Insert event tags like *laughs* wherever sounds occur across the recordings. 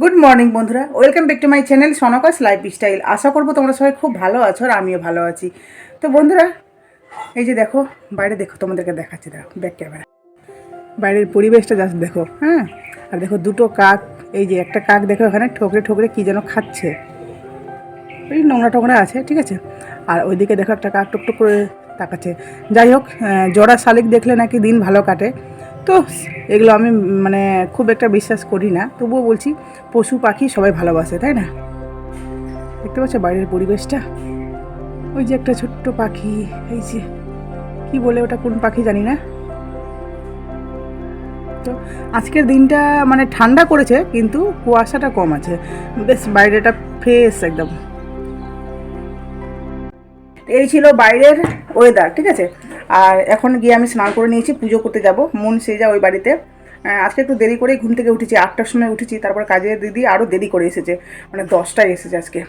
Good morning বন্ধুরা। Welcome back to my channel সনকাস lifestyle আশা করব তোমরা সবাই খুব ভালো আছো আর আমিও ভালো আছি। তো বন্ধুরা, এই যে দেখো, বাইরে দেখো, তোমাদেরকে দেখাচ্ছি দেখো ব্যাক ক্যামেরা বাইরের পরিবেশটা জাস্ট দেখো হ্যাঁ? আর দেখো দুটো কাক, এই যে একটা কাক দেখো এখানে ঠোকরে ঠোকরে কী যেন খাচ্ছে। ওই নোংরা টোংরা আছে, ঠিক আছে? আর ওইদিকে দেখো একটা কাক টুকটুক করে তাকাচ্ছে। যাই হোক জোড়া শালিক দেখলে নাকি দিন ভালো কাটে। তো এগুলো আমি মানে খুব একটা বিশ্বাস করি না। তবুও বলছি, পশু পাখি সবাই ভালোবাসে, তাই না? দেখতে পাচ্ছ বাইরের পরিবেশটা? ওই যে একটা ছোট্ট পাখি, এই যে, কি বলে ওটা, কোন পাখি জানি না। তো আজকের দিনটা মানে ঠান্ডা করেছে, কিন্তু কুয়াশাটা কম আছে। বেশ, বাইরেটা ফ্রেশ একদম। এই ছিল বাইরের ওয়েদার ঠিক আছে? আর এখন গিয়ে আমি স্নান করে নিয়েছি, পুজো করতে যাব। মন সেজা ওই বাড়িতে। আজকে একটু দেরি করেই ঘুম থেকে উঠেছি, আটটার সময় উঠেছি, তারপর কাজের দিদি আরও দেরি করে এসেছে মানে দশটায় এসেছে আজকে।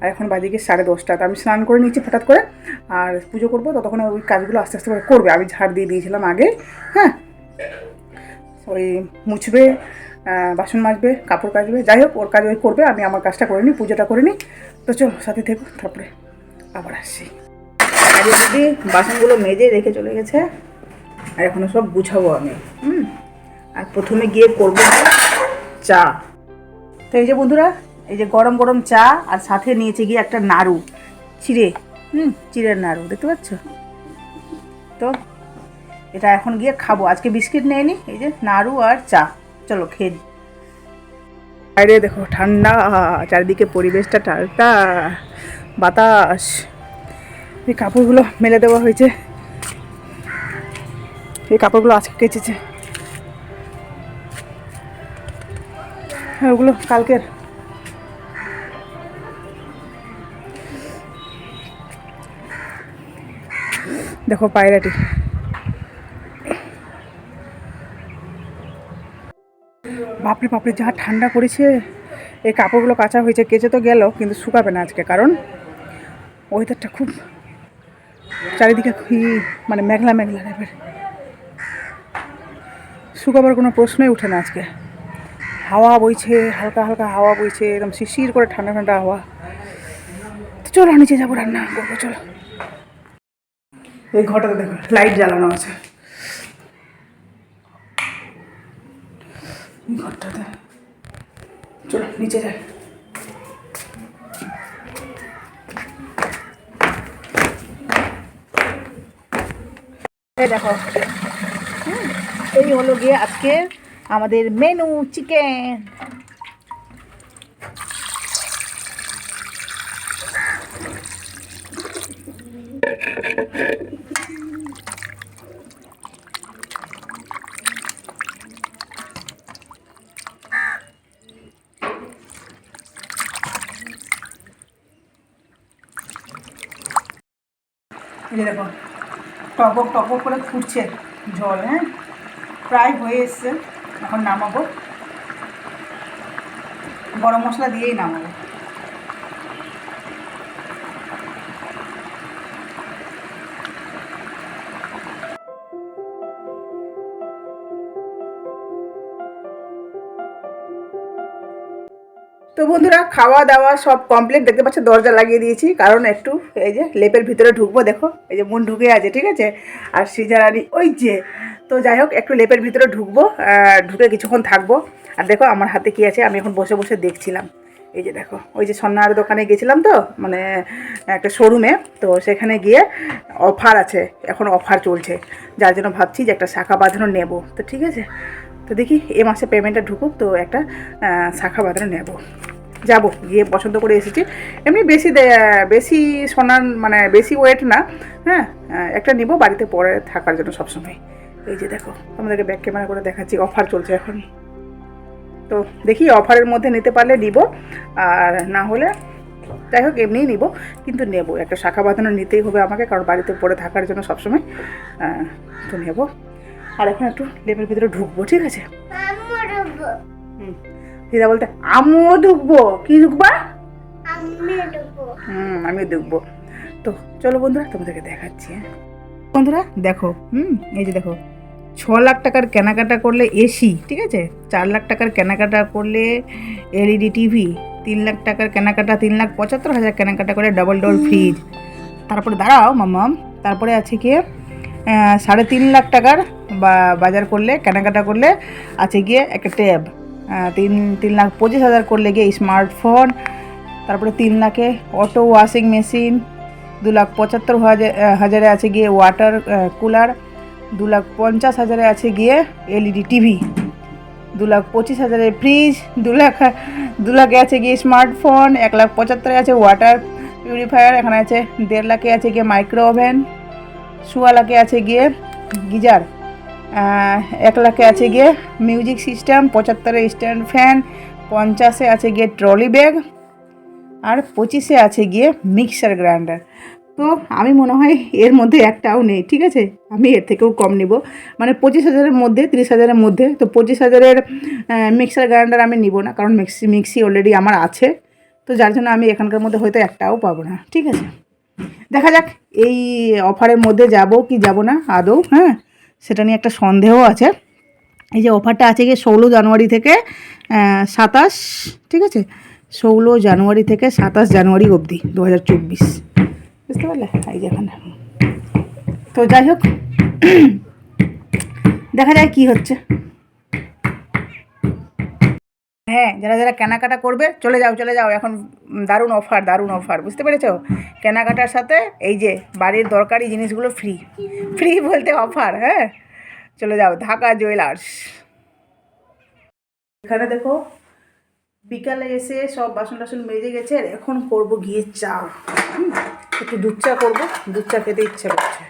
আর এখন বাজে গিয়ে সাড়ে দশটা, তো আমি স্নান করে নিয়েছি হঠাৎ করে, আর পুজো করব, ততক্ষণ ওই কাজগুলো আস্তে আস্তে করে করবে, আমি ঝাড় দিয়ে দিয়েছিলাম আগে হ্যাঁ। ওই মুছবে বাসন মাজবে, কাপড় কাচবে, যাই হোক, ওর কাজ ওই করবে, আমি আমার কাজটা করে নিই, পুজোটা করে নিই। তো চলো, সাথে থেকো, তারপরে আবার আসছি। আর দিদি বাসনগুলো মেজে রেখে চলে গেছে। আর এখনও সব গুছাবো আমি। হুম? আর প্রথমে গিয়ে করব চা। তো এই যে বন্ধুরা, এই যে গরম গরম চা, আর সাথে নিয়েছে গিয়ে একটা নাড়ু। চিড়ে, হুম? চিড়ের নাড়ু, দেখতে পাচ্ছ? তো এটা এখন গিয়ে খাব। আজকে বিস্কিট নিয়ে নি এই যে নাড়ু আর চা। চলো খেয়ে বাইরে দেখো ঠান্ডা, চারিদিকে পরিবেশটা ঠান্ডা বাতাস। এই কাপড়গুলো মেলে দেওয়া হয়েছে। এই কাপড়গুলো আজকে কেচেছে। হ্যাঁ ওগুলো কালকের। দেখো পায়রাটি। বাপরে বাপরে, যা ঠান্ডা পড়েছে। এই কাপড়গুলো কাঁচা হয়েছে, কেচে তো গেল, কিন্তু শুকাবে না আজকে, কারণ ওয়েদারটা খুব চারিদিকে মানে মেঘলা মেঘলা টাইপের। শুকাবার কোনো প্রশ্নই উঠে না আজকে। হাওয়া বইছে, হালকা হালকা হাওয়া বইছে, একদম শিশির করে ঠান্ডা ঠান্ডা হাওয়া। তো চলো নিচে যাব রান্না করব, চলো। এই ঘরটাতে দেখো লাইট জ্বালানো আছে। ঘরটাতে। চলো, নিচে যাই। দেখো। হুম, এই হলো গিয়ে আজকে আমাদের মেনু চিকেন এই যে দেখো টপক টপক করে ফুটছে জল হ্যাঁ? প্রায় হয়ে এসছে, এখন নামাবো। গরম মশলা দিয়েই নামাবো। তো বন্ধুরা, খাওয়া দাওয়া সব কমপ্লিট দেখতে পাচ্ছ, দরজা লাগিয়ে দিয়েছি। কারণ একটু এই যে লেপের ভিতরে ঢুকবো, দেখো, এই যে মন ঢুকে আছে, ঠিক আছে? আর সিজারানি ওই যে, তো যাই হোক, একটু লেপের ভিতরে ঢুকবো ঢুকে কিছুক্ষণ থাকব। আর দেখো, আমার হাতে কি আছে, আমি এখন বসে বসে দেখছিলাম। এই যে দেখো, ওই যে সন্ন্যার দোকানে গেছিলাম তো মানে একটা শোরুমে তো সেখানে গিয়ে অফার আছে, এখন অফার চলছে। যার জন্য ভাবছি যে একটা শাখা বাঁধানো নেব। তো ঠিক আছে? তো দেখি, এ মাসে পেমেন্টটা ঢুকুক, তো একটা শাখা বাঁধানো নেব। যাব, গিয়ে পছন্দ করে এসেছি। এমনি বেশি বেশি সোনার মানে বেশি ওয়েট না হ্যাঁ একটা নিব বাড়িতে পরে থাকার জন্য সবসময়। এই যে দেখো আমাদেরকে ব্যাক ক্যামেরা করে দেখাচ্ছি অফার চলছে এখন। তো দেখি অফারের মধ্যে নিতে পারলে নিব, আর না হলে যাই হোক, এমনিই নিব, কিন্তু নেব। একটা শাখা বাঁধানো নিতেই হবে আমাকে, কারণ বাড়িতে পড়ে থাকার জন্য সবসময় তো নেব। আর এখন একটু লেপের ভিতরে ঢুকবো, ঠিক আছে? দিদা বলতে আমিও ঢুকবো কি ঢুকবা হুম আমিও ঢুকবো তো চলো বন্ধুরা তোমাদেরকে দেখাচ্ছি হ্যাঁ। বন্ধুরা দেখো হুম এই যে দেখো ছ লাখ টাকার কেনাকাটা করলে এসি ঠিক আছে? চার লাখ টাকার কেনাকাটা করলে এলইডি টিভি তিন লাখ টাকার কেনাকাটা তিন লাখ পঁচাত্তর হাজার কেনাকাটা করলে ডাবল ডোর ফ্রিজ তারপরে দাঁড়াও মামাম তারপরে আছে গিয়ে আহ, সাড়ে তিন লাখ টাকার বা বাজার করলে কেনাকাটা করলে আছে গিয়ে একটা ট্যাব তিন তিন লাখ পঁচিশ হাজার করলে গিয়ে স্মার্টফোন তারপরে তিন লাখে অটো ওয়াশিং মেশিন দু লাখ পঁচাত্তর হাজার হাজারে আছে গিয়ে ওয়াটার কুলার দু লাখ পঞ্চাশ হাজারে আছে গিয়ে এলইডি টিভি দু লাখ পঁচিশ হাজারে ফ্রিজ দু লাখ, দু লাখে আছে গিয়ে স্মার্টফোন এক লাখ পঁচাত্তরে আছে ওয়াটার পিউরিফায়ার এখানে আছে দেড় লাখে আছে গিয়ে মাইক্রো ওভেন সোয়া লাখে আছে গিয়ে গিজার। এক লাখে আছে গিয়ে মিউজিক সিস্টেম পঁচাত্তরে স্ট্যান্ড ফ্যান পঞ্চাশে আছে গিয়ে ট্রলি ব্যাগ আর পঁচিশে আছে গিয়ে মিক্সার গ্রাইন্ডার তো আমি মনে হয় এর মধ্যে একটাও নেই, ঠিক আছে? আমি এর থেকেও কম নিব। মানে পঁচিশ হাজারের মধ্যে, তিরিশ হাজারের মধ্যে, তো পঁচিশ হাজারের মিক্সার গ্রাইন্ডার আমি নিব না, কারণ মিক্সি মিক্সি অলরেডি আমার আছে। তো যার জন্য আমি এখানকার মধ্যে হয়তো একটাও পাবো না, ঠিক আছে? দেখা যাক, এই অফারের মধ্যে যাব কি যাব না, আদৌ হ্যাঁ? সেটা নিয়ে একটা সন্দেহ আছে। এই যে অফারটা আছে গিয়ে ষোলো জানুয়ারি থেকে সাতাশ, ঠিক আছে? ষোলো জানুয়ারি থেকে সাতাশ জানুয়ারি অবধি দু হাজার চব্বিশ। বুঝতে পারলে? এই যে এখানে। তো যাই হোক, দেখা যায় কী হচ্ছে। হ্যাঁ যারা যারা কেনাকাটা করবে, চলে যাও চলে যাও। এখন দারুণ অফার দারুণ অফার বুঝতে পেরেছ? কেনাকাটার সাথে এই যে বাড়ির দরকারি জিনিসগুলো ফ্রি ফ্রি বলতে অফার হ্যাঁ? চলে যাও, ঢাকা জুয়েলার্স এখানে দেখো, বিকালে এসে সব বাসন টাসন মেজে গেছে, আর এখন করব গিয়ে চা। একটু দুধ চা করব, দুধ চা খেতে ইচ্ছে করছে।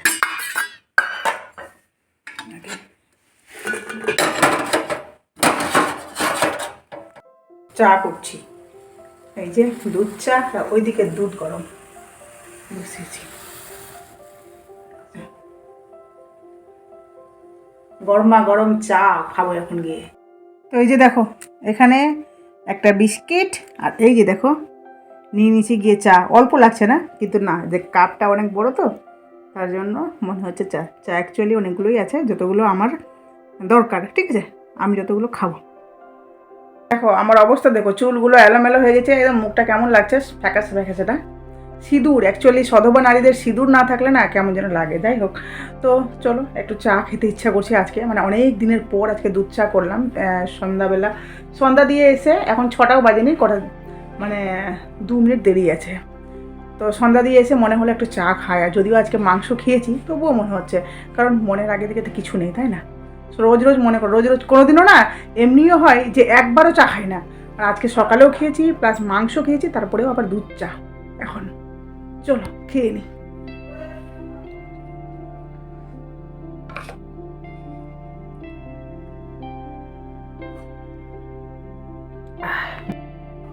চা করছি। এই যে দুধ চা, আর ওইদিকে দুধ গরম। বসিয়েছি। গরমা গরম চা খাব এখন গিয়ে। তো এই যে দেখো, এখানে একটা বিস্কিট, আর এই যে দেখো, নিয়ে নিয়েছি গিয়ে চা। অল্প লাগছে না, কিন্তু না, যে কাপটা অনেক বড় তো, তার জন্য মনে হচ্ছে চা। চা অ্যাকচুয়ালি অনেকগুলোই আছে, যতগুলো আমার দরকার, ঠিক আছে? আমি যতগুলো খাব। দেখো, আমার অবস্থা দেখো, চুলগুলো এলোমেলো হয়ে গেছে একদম মুখটা কেমন লাগছে? ফ্যাকাসে ফ্যাকাসেটা সিঁদুর অ্যাকচুয়ালি সধবা নারীদের সিঁদুর না থাকলে না কেমন যেন লাগে, যাই হোক। তো চলো, একটু চা খেতে ইচ্ছা করছি আজকে মানে অনেক দিনের পর আজকে দুধ চা করলাম সন্ধ্যাবেলা। সন্ধ্যা দিয়ে এসে এখন ছটাও বাজেনি, কটা মানে দু মিনিট দেরি আছে। তো সন্ধ্যা দিয়ে এসে মনে হলো একটু চা খায় আর যদিও আজকে মাংস খেয়েছি, তবুও মনে হচ্ছে, কারণ মনের আগে দিকে তো কিছু নেই, তাই না? রোজ রোজ মনে করো, রোজ রোজ কোনোদিনও না এমনিও হয় যে একবারও চা খাই না। আর আজকে সকালেও খেয়েছি প্লাস মাংস খেয়েছি, তারপরেও আবার দুধ চা, এখন। চলো, খেয়ে নি।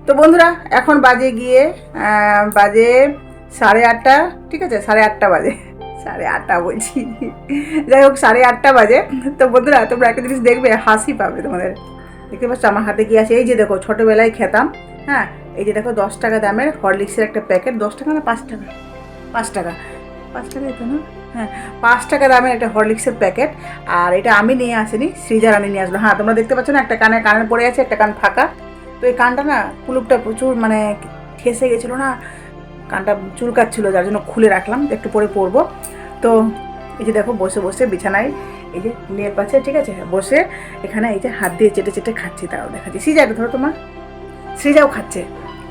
তো বন্ধুরা, এখন বাজে গিয়ে বাজে সাড়ে আটটা, ঠিক আছে? সাড়ে আটটা বাজে। সাড়ে আটটা বলছি। যাই হোক, সাড়ে আটটা বাজে। তো বন্ধুরা, তোমরা একটা জিনিস দেখবে, হাসি পাবে তোমাদের। দেখতে পাচ্ছ, আমার হাতে কি আছে? এই যে দেখো, ছোটোবেলায় খেতাম হ্যাঁ? এই যে দেখো, দশ টাকা দামের হরলিক্সের একটা প্যাকেট। দশ টাকা না পাঁচ টাকা? পাঁচ টাকা। পাঁচ টাকা তো না? হ্যাঁ পাঁচ টাকা দামের একটা হরলিক্সের প্যাকেট। আর এটা আমি নিয়ে আসিনি সৃজা রানী নিয়ে আসলো। হ্যাঁ তোমরা দেখতে পাচ্ছ না, একটা কানে কানে পড়ে আছে, একটা কান ফাঁকা। তো এই কানটা না, কুলুপটা প্রচুর মানে ঠেসে গেছিল না? কানটা চুলকাচ্ছিল যার জন্য খুলে রাখলাম একটু পরে পরবো। তো এই যে দেখো বসে বসে বিছানায় এই যে লেপ আছে ঠিক আছে? বসে এখানে এই যে হাত দিয়ে চেটে চেটে খাচ্ছি তাও দেখাচ্ছি। সৃজা এটা ধরো তোমার। সৃজাও খাচ্ছে।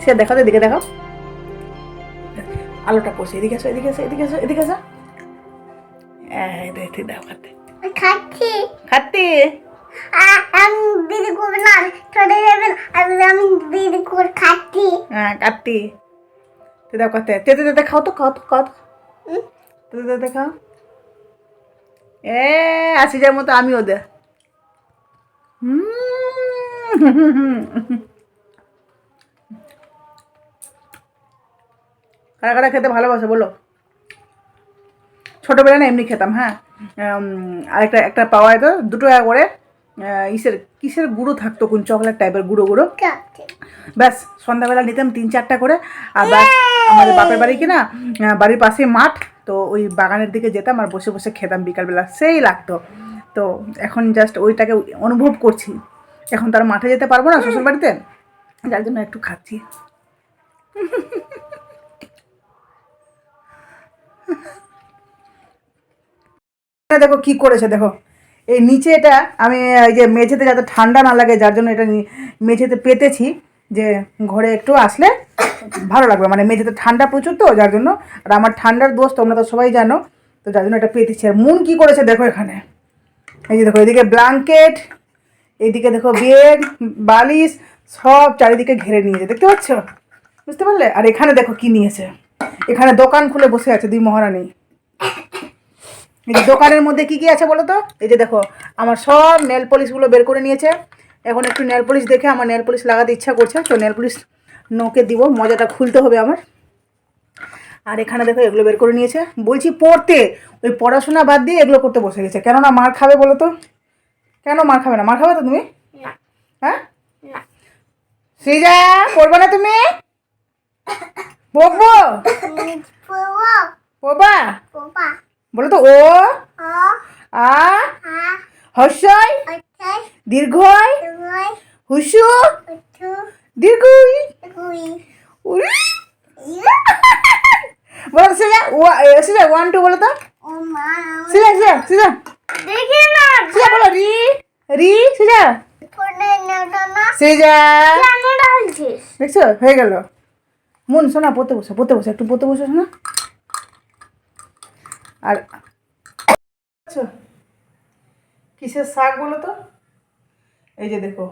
সে দেখো তো এদিকে দেখো আলোটা পড়ছে এদিকে আসো এদিকে আসো এদিকে আসো এদিকে আসো। এই দেখতে দাও খাতে খাচ্ছি। খাতে আমি বিড়ি করব না ছোট আমি বিড়ি করে খাচ্ছি। হ্যাঁ কাটতি তো দাও খাতে তেতে তেতে খাও তো খাও তো খাও তো? তেতে তেতে খাও এ আসি যার মতো আমিও দে হুম কারা কারা খেতে ভালোবাসে বলো ছোটোবেলায় না এমনি খেতাম হ্যাঁ? উম, আরেকটা একটা পাওয়া যেত দুটো করে ইসের কিসের গুঁড়ো থাকতো কোন চকলেট টাইপের গুঁড়ো গুঁড়ো? ব্যাস সন্ধ্যাবেলা নিতাম তিন চারটা করে আর ব্যাস আমাদের বাপের বাড়ি কিনা বাড়ির পাশে মাঠ, তো ওই বাগানের দিকে যেতাম আর বসে বসে খেতাম বিকালবেলা। সেই লাগতো। তো এখন জাস্ট ওইটাকে অনুভব করছি। এখন তার মাঠে যেতে পারব না শ্বশুর বাড়িতে যার জন্য একটু খাচ্ছি। দেখো কি করেছে, দেখো। এই নিচে এটা আমি, এই যে মেঝেতে যাতে ঠান্ডা না লাগে, যার জন্য এটা মেঝেতে পেতেছি যে ঘরে একটু আসলে ভালো লাগবে। মানে মেঝেতে ঠান্ডা প্রচুর তো, যার জন্য আর আমার ঠান্ডার দোষ তোমরা তো সবাই জানো, তো যার জন্য এটা পেতেছি আর মুন কী করেছে দেখো এখানে। এই যে দেখো, এদিকে ব্ল্যাঙ্কেট এইদিকে দেখো বেড, বালিশ, সব চারিদিকে ঘিরে নিয়েছে, দেখতে পাচ্ছ? বুঝতে পারলে? আর এখানে দেখো কি নিয়েছে। এখানে দোকান খুলে বসে আছে দুই মহারানী। এই যে দোকানের মধ্যে কি কি আছে বলো তো? এই যে দেখো, আমার সব নেল পলিশগুলো বের করে নিয়েছে। এখন একটু নেল পলিশ দেখে আমার নেল পলিশ লাগাতে ইচ্ছা করছে, তো নেল পলিশ নোকে দিব মজাটা খুলতে হবে আমার। আর এখানে দেখো এগুলো বের করে নিয়েছে। বলছি পড়তে ওই পড়াশোনা বাদ দিয়ে এগুলো করতে বসে গেছে। কেননা মার খাবে বলো তো? কেন মার খাবে না? মার খাবে তো তুমি? হ্যাঁ? না। শ্রীজা পড়বে না তুমি? বাবা পড়বা? বলো তো ও? আ? হর্ষই? দীর্ঘই? হুসু। দীর্ঘই বলো তো শ্রীজা ওয়ান টু বলো তো শ্রীজা শ্রীজা না শ্রীজা বলো রি রি কেন ডালছিস দেখছ হয়ে গেল মন শোনা পড়তে বসে পড়তে বসে একটু পড়তে বসে শোনা আর কিসের শাক বলো তো এই যে দেখো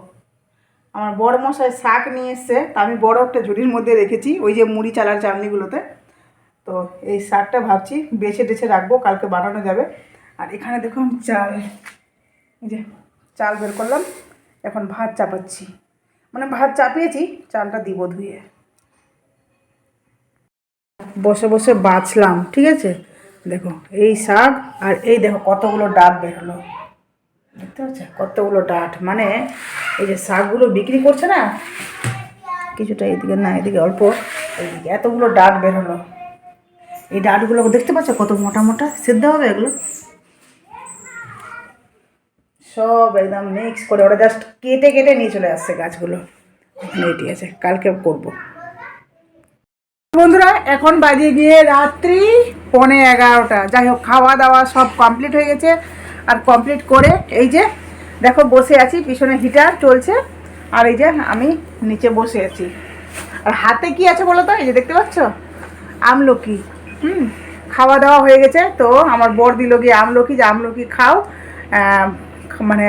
আমার বড় মশাই শাক নিয়ে এসছে, তা আমি বড় একটা ঝুড়ির মধ্যে রেখেছি, ওই যে মুড়ি চালার চালনিগুলোতে তো এই শাকটা ভাবছি বেছে টেছে রাখব, কালকে বানানো যাবে। আর এখানে দেখুন চাল যে চাল বের করলাম, এখন ভাত চাপাচ্ছি। মানে ভাত চাপিয়েছি, চালটা দিব ধুয়ে। বসে বসে বাছলাম ঠিক আছে? দেখো, এই শাক আর এই দেখো কতগুলো ডাব বেরোলো দেখতে পাচ্ছ? কতগুলো ডাঁট। মানে এই যে শাকগুলো বিক্রি করছে না, কিছুটা এদিকে না, এদিকে অল্প। এইদিকে এতগুলো ডাঁট বেরোলো এই ডাঁটগুলো দেখতে পাচ্ছ কত মোটা মোটা? সিদ্ধ হবে এগুলো? সব একদম মিক্স করে ওরা জাস্ট কেটে কেটে নিয়ে চলে আসছে গাছগুলো। এটি আছে, কালকে করব। বন্ধুরা, এখন বাজে গিয়ে রাত্রি পৌনে এগারোটা। যাই হোক, খাওয়া দাওয়া সব কমপ্লিট হয়ে গেছে। আর কমপ্লিট করে এই যে, দেখো বসে আছি, পিছনে হিটার চলছে, আর এই যে আমি নিচে বসে আছি। আর হাতে কি আছে বলো তো? এই যে দেখতে পাচ্ছ? আমলকি, হুম, খাওয়া দাওয়া হয়ে গেছে, তো আমার বর দিল গিয়ে আমলকি, যে আমলকি খাও মানে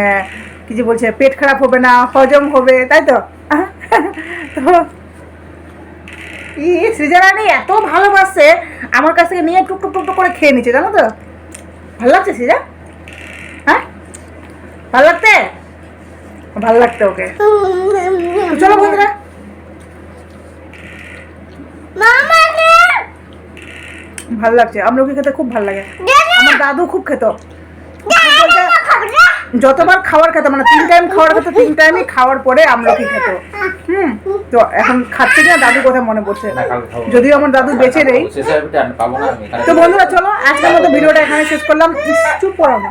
কি যে বলছে, পেট খারাপ হবে না, হজম হবে, তাই তো? *laughs* তো ই সৃজনানি এত ভালোবাসে, আমার কাছ থেকে নিয়ে টুক টুক টুক করে খেয়ে নিচ্ছে, জানো তো? ভালো লাগছে সৃজা ভালো লাগতে ভালো লাগতে ওকে। চলো বন্ধুরা। নে ভালো লাগছে আমলকি খেতে খুব ভালো লাগে। আমার দাদু খুব খেত। যতবার খাবার খেত মানে তিন টাইম খাওয়ার খেত তিন টাইমই খাওয়ার পরে আমলকি খেত। হুম? তো এখন খাচ্ছে কিনা দাদু কথা মনে পড়ছে? না। যদিও আমার দাদু বেঁচে নেই। না তো বন্ধুরা চলো আজকের মতো ভিডিওটা এখানে শেষ করলাম। চুপ করো না।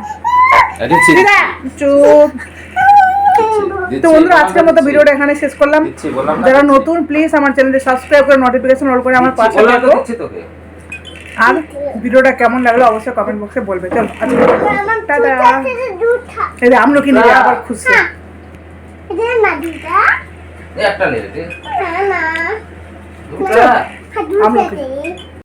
চুপ তো বন্ধুরা আজকের মতো ভিডিওটা এখানে শেষ করলাম। যারা নতুন প্লিজ আমার চ্যানেলটি সাবস্ক্রাইব করে নোটিফিকেশন অল করে আমার দিচ্ছি, পাশে থাকো। আর ভিডিওটা কেমন লাগল অবশ্যই কমেন্ট বক্সে বলবে। চলো টাটা দুধ দুধ খা এই যে আমলকি নিয়ে আবার খুঁজছে। দে।